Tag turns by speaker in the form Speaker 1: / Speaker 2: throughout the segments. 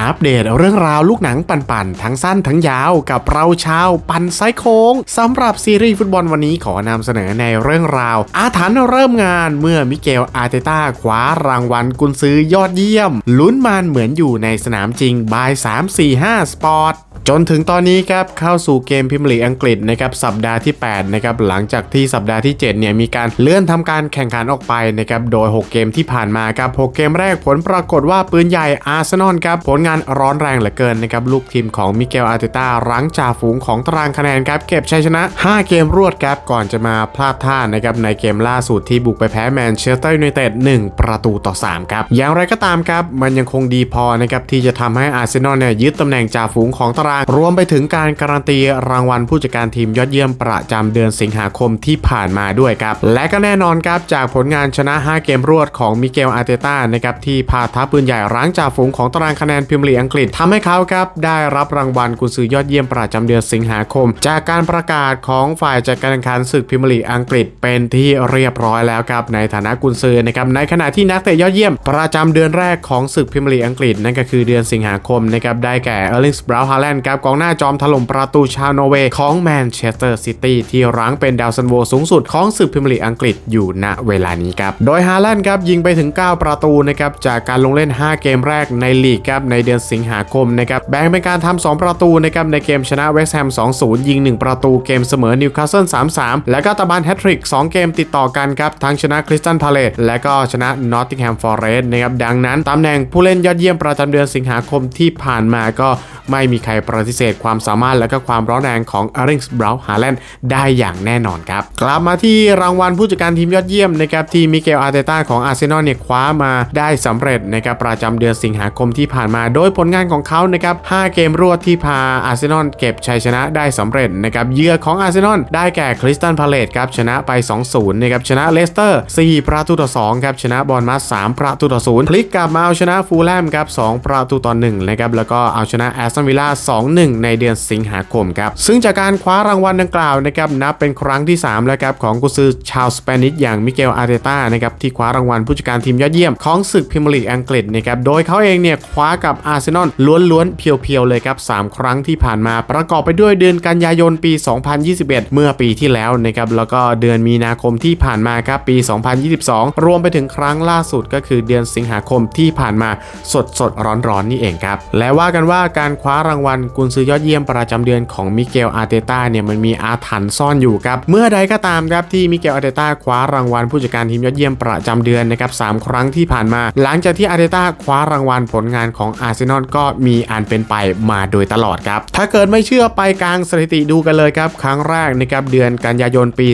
Speaker 1: อัปเดตเรื่องราวลูกหนังปั่นๆ ทั้งสั้นทั้งยาวกับเราชาวปันไซโค้งสำหรับซีรีส์ฟุตบอลวันนี้ขอนำเสนอในเรื่องราว อาถรรพ์เริ่มงานเมื่อมิเกลอาร์เตต้าคว้ารางวัลกุนซือยอดเยี่ยม ลุ้นมันเหมือนอยู่ในสนามจริงบาย345 สปอร์ตจนถึงตอนนี้ครับเข้าสู่เกมพิมพ์ลีกอังกฤษนะครับสัปดาห์ที่8นะครับหลังจากที่สัปดาห์ที่7เนี่ยมีการเลื่อนทำการแข่งขันออกไปนะครับโดย 6 เกมที่ผ่านมาครับ6เกมแรกผลปรากฏว่าปืนใหญ่อาร์เซนอลครับผลงานร้อนแรงเหลือเกินนะครับลูกทีมของมิเกลอาร์เตต้ารั้งจ่าฝูงของตารางคะแนนครับเก็บชัยชนะ 5 เกมรวดครับก่อนจะมาพลาดท่านะครับในเกมล่าสุดที่บุกไปแพ้แมนเชสเตอร์ยูไนเต็ด1ประตูต่อ 3 ครับ อย่างไรก็ตามครับ มันยังคงดีพอนะครับที่จะทำให้อาร์เซนอลเนี่ยยึดตำแหน่งจ่าฝูงของตาราง รวมไปถึงการการันตีรางวัลผู้จัดการทีมยอดเยี่ยมประจำเดือนสิงหาคมที่ผ่านมาด้วยครับและก็แน่นอนครับจากผลงานชนะ 5 เกมรวดของมิเกลอาร์เตต้านะครับที่พาทัพปืนใหญ่รั้งจ่าฝูงของตารางคะแนนพรีเมียร์ลีอังกฤษทำให้เขาครับได้รับรางวัลกุนซือยอดเยี่ยมประจำเดือนสิงหาคม จากการประกาศของฝ่ายจัดการแข่งขันศึกพรีเมียร์ลีอังกฤษเป็นที่เรียบร้อยแล้วครับในฐานะกุนซือนะครับในขณะที่นักเตะยอดเยี่ยม ประจำเดือนแรกของศึกพรีเมียร์ลีอังกฤษนั่นก็คือเดือนสิงหาคมนะครับได้แก่เออร์ลิงส์บราวน์ฮาแลนด์ครับกองหน้าจอมถล่มประตูชาวนอร์เวย์ของแมนเชสเตอร์ซิตี้ที่รั้งเป็นดาวซันโวสูงสุดของศึกพรีเมียร์ลีอังกฤษอยู่ณเวลานี้ครับโดยฮาแลนด์ครับยิงไปถึง 9 ประตูนะครับจากการลงเล่น 5 เกมแรกในลีกครับในเดือนสิงหาคมนะครับแบ่งเป็นการทำ2ประตูนะครับในเกมชนะเวสต์แฮม 2-0 ยิง 1 ประตูเกมเสมอนิวคาสเซิล 3-3 และก็ตะบันแฮตทริก 2 เกมติดต่อกันครับทั้งชนะคริสตันพาเลตและก็ชนะนอตติงแฮมฟอร์เรสต์นะครับดังนั้นตำแหน่งผู้เล่นยอดเยี่ยมประจำเดือนสิงหาคมที่ผ่านมาก็ไม่มีใครปฏิเสธความสามารถและก็ความร้อนแรงของอาริงส์บราวน์ฮาแลนด์ได้อย่างแน่นอนครับกลับมาที่รางวัลผู้จัดการทีมยอดเยี่ยมนะครับที่มิเกลอาร์เตต้าของอาร์เซนอลเนี่ยคว้ามาได้สำเร็จนะครับประจำเดือนสิงหาคมที่ผ่านมาโดยผลงานของเขานะครับ 5 เกมรวดที่พาอาร์เซนอลเก็บชัยชนะได้สำเร็จนะครับเยื่อของอาร์เซนอลได้แก่คริสตันพาเลตครับชนะไป 2-0นะครับชนะเลสเตอร์ 4 ประตูต่อ2ครับชนะบอลมัส3ประตูต่อ0พลิกกลับมาเอาชนะฟูลแลมครับ2ประตูต่อ1นะครับแล้วก็เอาชนะแอสตันวิลล่า2-1 ในเดือนสิงหาคมครับซึ่งจากการคว้ารางวัลดังกล่าวนะครับนับเป็นครั้งที่ 3 แล้วครับของกุซือชาวสเปนิชอย่างมิเกลอาร์เตต้านะครับที่คว้ารางวัลผู้จัดการทีมยอดเยี่ยมของศึกพรีเมียร์ลีกอังกฤษนะครับโดยเขาเองเนี่ยคว้ากับอาร์เซนอลล้วนๆเพียวๆเลยครับ 3 ครั้งที่ผ่านมาประกอบไปด้วยเดือนกันยายนปี 2021 เมื่อปีที่แล้วนะครับแล้วก็เดือนมีนาคมที่ผ่านมาครับปี 2022 รวมไปถึงครั้งล่าสุดก็คือเดือนสิงหาคมที่ผ่านมาสดสดๆร้อนๆนี่เองครับ และว่ากันว่าการคว้ารางวัลกุนซือยอดเยี่ยมประจำเดือนของมิเกลอาร์เตต้าเนี่ยมันมีอาถรรพ์ซ่อนอยู่ครับ เมื่อใดก็ตามครับที่มิเกลอาร์เตต้าคว้ารางวัลผู้จัดการทีมยอดเยี่ยมประจำเดือนนะครับสามครั้งที่ผ่านมา หลังจากที่อาร์เตต้าคว้ารางวัลผลงานของอาร์เซนอลก็มีอันเป็นไปมาโดยตลอดครับ ถ้าเกิดไม่เชื่อไปกลางสถิติดูกันเลยครับ ครั้งแรกนะครับเดือนกันยายนปี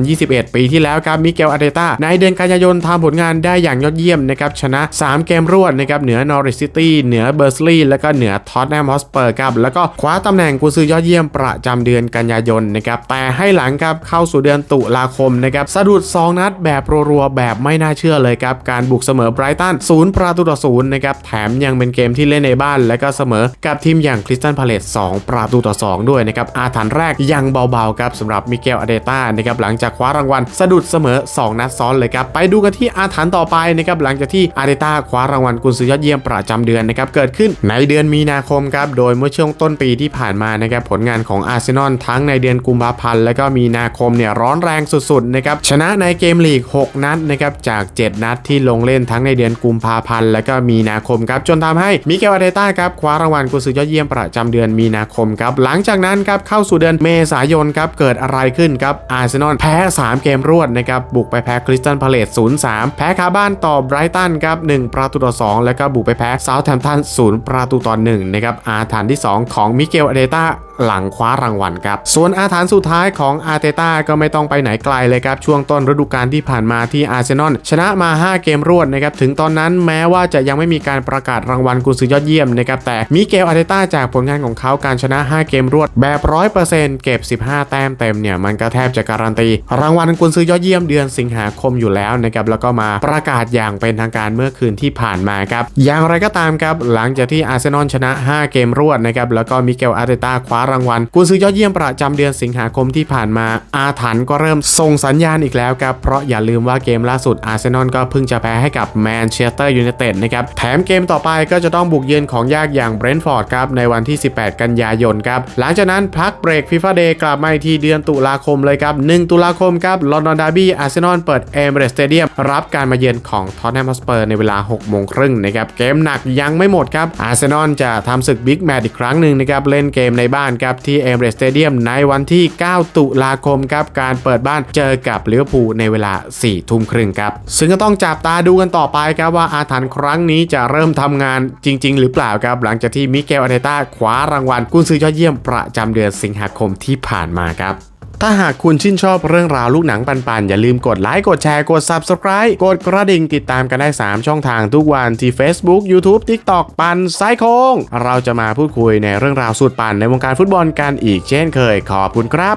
Speaker 1: 2021 ปีที่แล้วครับมิเกลอาร์เตต้าในเดือนกันยายนทำผลงานได้อย่างยอดเยี่ยมนะครับชนะ 3 เกมรวดนะครับเหนือนอริสซิตี้เหนือเบอร์สลีย์และก็เหนือท็อตแนมฮอสเปอร์ครับแล้วก็คว้าตำแหน่งกุซือยอดเยี่ยมประจำเดือนกันยายนนะครับแต่ให้หลังครับเข้าสู่เดือนตุลาคมนะครับสะดุด 2 นัดแบบรัวๆแบบไม่น่าเชื่อเลยครับการบุกเสมอไบรตันศูนย์ประตูต่อศูนย์นะครับแถมยังเป็นเกมที่เล่นในบ้านและก็เสมอกับทีมอย่างคริสตันพาเลต2ประตูต่อ 2 ด้วยนะครับอาถรรพ์แรกยังเบาๆครับสำหรับมิเกลอเดต้านะครับหลังจากคว้ารางวัลสะดุดเสมอ 2 นัดซ้อนเลยครับไปดูกันที่อาถรรพ์ต่อไปนะครับหลังจากที่อาเดต้าคว้ารางวัลกุนซือยอดเยี่ยมประจำเดือนนะครับเกิดขึ้นในเดือนมีนาคมครับโดยเมื่อช่วงต้นปีที่ผ่านมานะครับผลงานของอาร์เซนอลทั้งในเดือนกุมภาพันธ์และก็มีนาคมเนี่ยร้อนแรงสุดๆนะครับชนะในเกมลีก 6 นัดนะครับจาก 7 นัดที่ลงเล่นทั้งในเดือนกุมภาพันธ์และก็มีนาคมครับจนทำให้มิเกลอาเดต้าครับคว้ารางวัลกุนซือยอดเยี่ยมประจำเดือนมีนาคมครับหลังจากนั้นครับเข้าสู่เดือนเมษายนครับเกิดอะไรขึ้นครับอาร์เซนอลแพ้ 3 เกมรวดนะครับบุกไปแพ้คริสตันพาเลต0-3 แพ้คาบ้านต่อไบรตันครับ1ประตูต่อ2 แล้วก็บุกไปแพ้เซาท์แฮมป์ตัน0ประตูต่อ1นะครับอาถรรพ์ที่ 2 ของมิเกลอาเดต้าหลังคว้ารางวัลครับ ส่วนอาถรรพ์สุดท้ายของอาร์เตต้าก็ไม่ต้องไปไหนไกลเลยครับ ช่วงต้นฤดูกาลที่ผ่านมาที่อาร์เซนอลชนะมา 5 เกมรวดนะครับ ถึงตอนนั้นแม้ว่าจะยังไม่มีการประกาศรางวัลกุกุนซือยอดเยี่ยมนะครับแต่มิเกลอาร์เตต้าจากผลงานของเขาการชนะ 5 เกมรวดแบบ100%เก็บ 15 แต้มเต็มเนี่ยมันก็แทบจะการันตี รางวัลกุนซือยอดเยี่ยมเดือนสิงหาคมอยู่แล้วนะครับแล้วก็มาประกาศอย่างเป็นทางการเมื่อคืนที่ผ่านมาครับอย่างไรก็ตามครับหลังจากที่อาร์เซนอลชนะ 5 เกมรวดนะครับแล้วก็มิเกลอาร์เตต้าคว้ารางวัลกุนซือยอดเยี่ยมประจำเดือนสิงหาคมที่ผ่านมาอาถรรพ์ก็เริ่มส่งสัญญาณอีกแล้วครับเพราะอย่าลืมว่าเกมล่าสุดอาร์เซนอลก็เพิ่งจะแพ้ให้กับแมนเชสเตอร์ยูไนเต็ดนะครับแถมเกมต่อไปก็จะต้ององบุกเยือนของยากอย่างเบรนท์ฟอร์ดครับในวันที่ 18 กันยายนครับหลังจากนั้นพักเบรกฟีฟ่าเดย์กลับมาอีกทีเดือนตุลาคมเลยครับ 1 ตุลาคมครับลอนดอนดาร์บี้อาร์เซนอลเปิดเอเมเรสเตเดียมรับการมาเยือนของท็อตแนมฮอสเปอร์ในเวลา 6 โมงครึ่งนะครับเกมหนักยังไม่หมดครับอาร์เซนอลจะทำศึกบิ๊กแมตช์อีกครั้งหนึ่งนะครับเล่นเกมในบ้านครับที่เอเมเรสสเตเดียมในวันที่ 9 ตุลาคมครับการเปิดบ้านเจอกับลิเวอร์พูลในเวลา 4 ทุ่มครึ่งครับซึ่งก็ต้องจับตาดูกันต่อไปครับว่าอาถรรพ์ครั้งนี้จะเริ่มทำงานจริง ๆ หรือเปล่าครับ หลังจากที่มิเกลอาร์เตต้าคว้ารางวัลกุนซือยอดเยี่ยมประจำเดือนสิงหาคมที่ผ่านมาครับถ้าหากคุณชื่นชอบเรื่องราวลูกหนังปันๆ อย่าลืมกดไลค์ กดแชร์ กด Subscribe กดกระดิ่งติดตามกันได้ 3 ช่องทางทุกวันที่ Facebook YouTube TikTok ปันไซโคง เราจะมาพูดคุยในเรื่องราวสุดปันในวงการฟุตบอลกันอีกเช่นเคยขอบคุณครับ